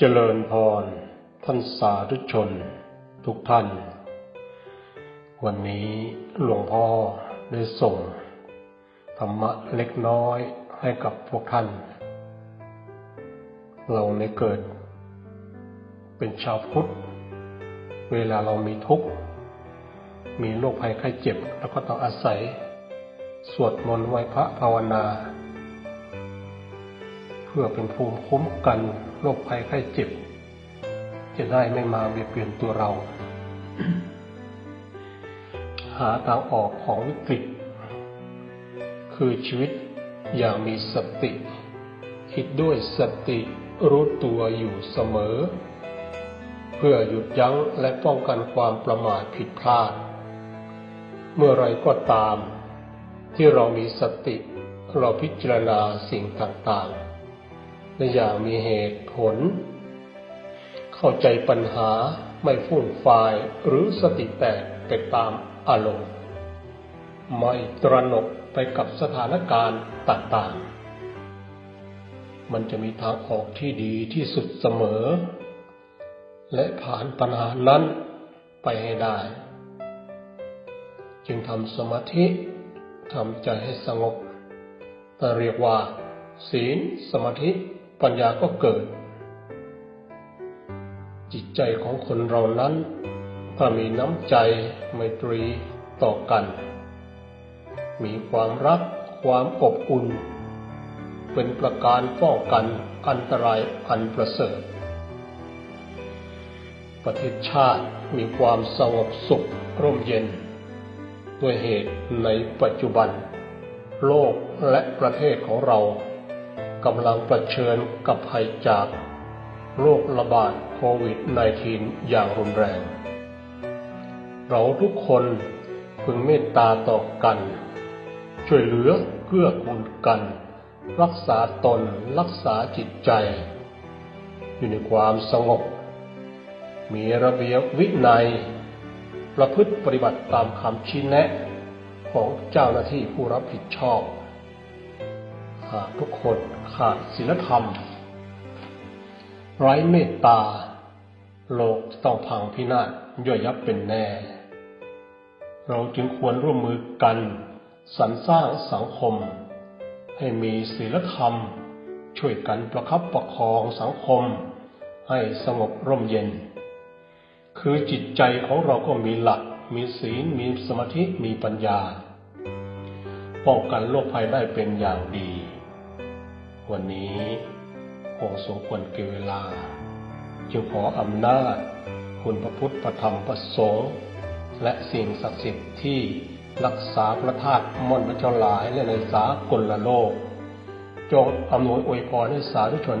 เจริญพร ท่านสาธุชน ทุกท่าน วันนี้หลวงพ่อได้ส่ง ธรรมะเล็กน้อยให้กับพวกท่าน เราในเกิด เป็นชาวพุทธ เวลาเรามีทุกข์ มีโรคภัยไข้เจ็บ แล้วก็ต้องอาศัย สวดมนต์ไหว้พระภาวนา พื่อเป็นภูมิคุ้มกันโรคภัยไข้เจ็บ จะได้ไม่มาเบียดเบียนตัวเรา หาทางออกของวิกฤต คือชีวิตอย่างมีสติ คิดด้วยสติรู้ตัวอยู่เสมอ เพื่อหยุดยั้งและป้องกันความประมาทผิดพลาด เมื่อไรก็ตาม ที่เรามีสติเราพิจารณาสิ่งต่างๆ ในอย่างมีเหตุผล เข้าใจปัญหาไม่ฟุ่นฟายหรือสติแตกไปตามอารมณ์ ไม่ตระหนกไปกับสถานการณ์ต่างๆ มันจะมีทางออกที่ดีที่สุดเสมอ และผ่านปัญหานั้นไปให้ได้ จึงทำสมาธิทำใจให้สงบแต่เรียกว่า ศีลสมาธิ ปัญญาก็เกิด จิตใจของคนเรานั้น ถ้ามีน้ำใจไมตรีต่อกัน มีความรักความอบอุ่น เป็นประการป้องกันอันตรายอันประเสริฐ ประเทศชาติมีความสงบสุขร่มเย็น ด้วยเหตุในปัจจุบัน โลกและประเทศของเรา กำลังประเชิญกับภัยจากโรคระบาดโควิด -19 อย่างรุนแรง เราทุกคนพึงเมตตาต่อกัน ช่วยเหลือเกื้อกูลกัน รักษาตนรักษาจิตใจ อยู่ในความสงบ มีระเบียบวินัย ประพฤติปฏิบัติตามคำชี้แนะ ของเจ้าหน้าที่ผู้รับผิดชอบ ทุกคนขาดศีลธรรม ไร้เมตตา โลกต้องพังพินาศย่อยยับเป็นแน่ เราจึงควรร่วมมือกันสรรสร้างสังคม ให้มีศีลธรรม ช่วยกันประคับประคองสังคม ให้สงบร่มเย็น คือจิตใจของเราก็มีหลัก มีศีลมีสมาธิมีปัญญาป้องกันโรคภัยได้เป็นอย่างดี วันนี้คงสมควรเกี่เวลาจึงขออำนาจ คุณพระพุทธพระธรรมพระสงฆ์และสิ่งศักดิ์สิทธิ์ที่รักษาพระธาตุมนต์พระเจ้าหลายและในสากลละโลก จงอำนวยอวยพรให้สาธุชน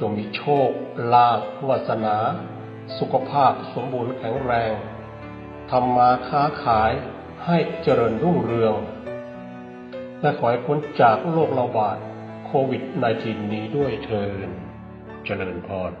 จงมีโชค ลาภวาสนา สุขภาพสมบูรณ์แข็งแรงทำมาค้าขายให้เจริญรุ่งเรือง และขอให้พ้นจากโรคระบาด โควิด -19 นี้ด้วยเทินเจริญพร